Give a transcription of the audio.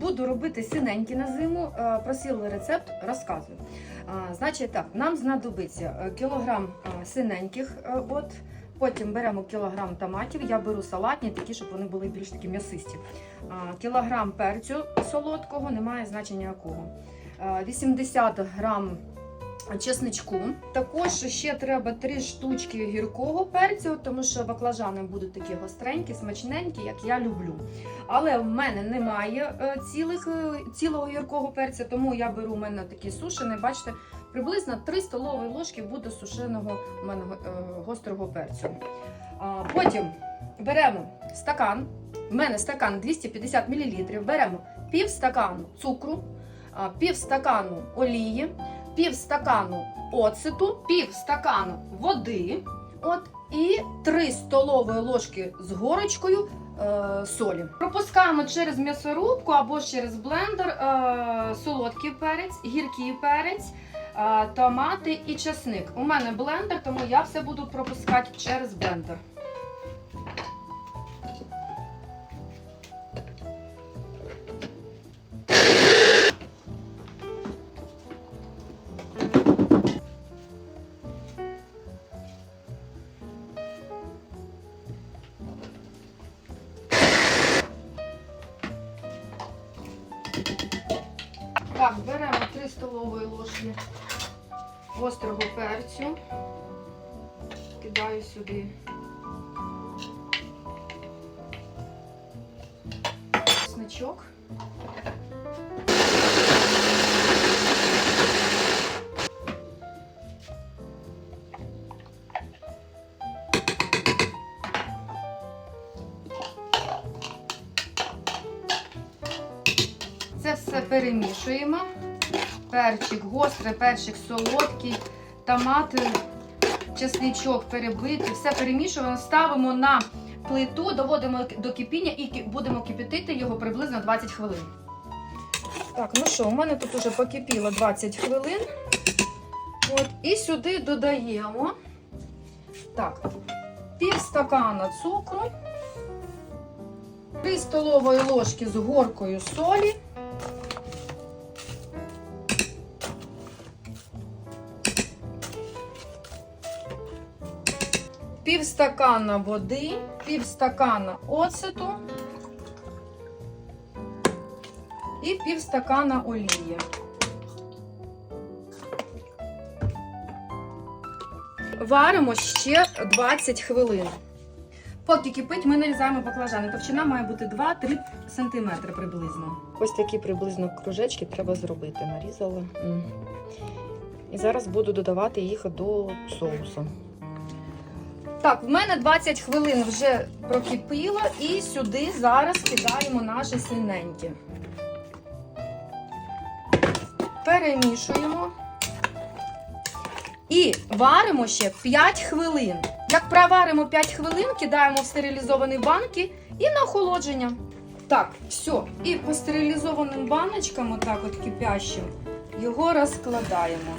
буду робити синенькі на зиму. Е, Просили рецепт, розказую. Значить так, нам знадобиться е, кілограм е, синеньких. От. Потім беремо кілограм томатів. Я беру салатні, такі, щоб вони були більш такі м'ясисті. Кілограм перцю солодкого, немає значення якого. Е, 80 грам чесничку. Також ще треба 3 штучки гіркого перцю, тому що баклажани будуть такі гостренькі, смачненькі, як я люблю. Але в мене немає е, цілих, е, цілого гіркого перця, тому я беру у мене такий сушений. Бачите, приблизно 3 столові ложки буде сушеного у мене е, гострого перцю. Потім беремо стакан. У мене стакан 250 мл. Беремо пів стакану цукру, пів стакану олії, пів стакану оцету, пів стакану води. От, і 3 столові ложки з горочкою е, солі. Пропускаємо через м'ясорубку або через блендер е, солодкий перець, гіркий перець, е, томати і чесник. У мене блендер, тому я все буду пропускати через блендер. Так, беремо 3 столової ложки гострого перцю. Кидаю сюди. Чесничок. Це все перемішуємо. Перчик гострий, перчик солодкий, томати, чесничок перебитий. Все перемішуємо, ставимо на плиту, доводимо до кипіння і будемо кипятити його приблизно 20 хвилин. Так, ну що, у мене тут уже покипіло 20 хвилин. От, і сюди додаємо так, пів стакана цукру, 3 столової ложки з горкою солі. Пів стакана води, пів стакана оцету і пів стакана олії. Варимо ще 20 хвилин. Поки кипить, ми нарізаємо баклажани. Товщина має бути 2-3 см приблизно. Ось такі приблизно кружечки треба зробити. Нарізала. І зараз буду додавати їх до соусу. Так, в мене 20 хвилин вже прокипіло, і сюди зараз кидаємо наше синеньке. Перемішуємо. І варимо ще 5 хвилин. Як проваримо 5 хвилин, кидаємо в стерилізовані банки і на охолодження. Так, все. І по стерилізованим баночкам, отак от кипящим, його розкладаємо.